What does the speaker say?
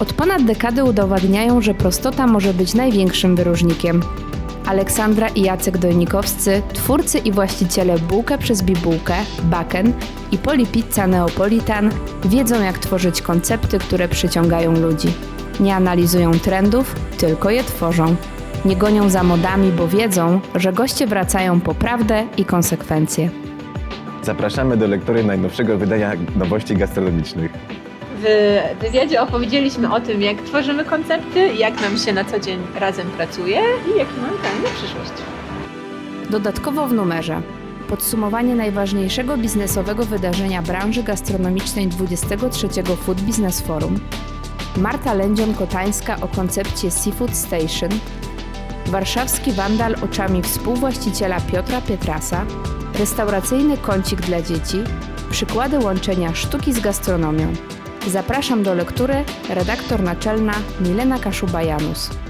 Od ponad dekady udowadniają, że prostota może być największym wyróżnikiem. Aleksandra i Jacek Dojnikowscy, twórcy i właściciele Bułkę przez Bibułkę, Baken i Polipizza Neapolitan wiedzą jak tworzyć koncepty, które przyciągają ludzi. Nie analizują trendów, tylko je tworzą. Nie gonią za modami, bo wiedzą, że goście wracają po prawdę i konsekwencje. Zapraszamy do lektury najnowszego wydania nowości gastronomicznych. W wywiadzie opowiedzieliśmy o tym, jak tworzymy koncepty, jak nam się na co dzień razem pracuje i jaki mamy plan na przyszłość. Dodatkowo w numerze. Podsumowanie najważniejszego biznesowego wydarzenia branży gastronomicznej 23 Food Business Forum, Marta Lędzion-Kotańska o koncepcie Seafood Station, warszawski wandal oczami współwłaściciela Piotra Pietrasa, restauracyjny kącik dla dzieci, przykłady łączenia sztuki z gastronomią. Zapraszam do lektury redaktor naczelna Milena Kaszuba-Janus.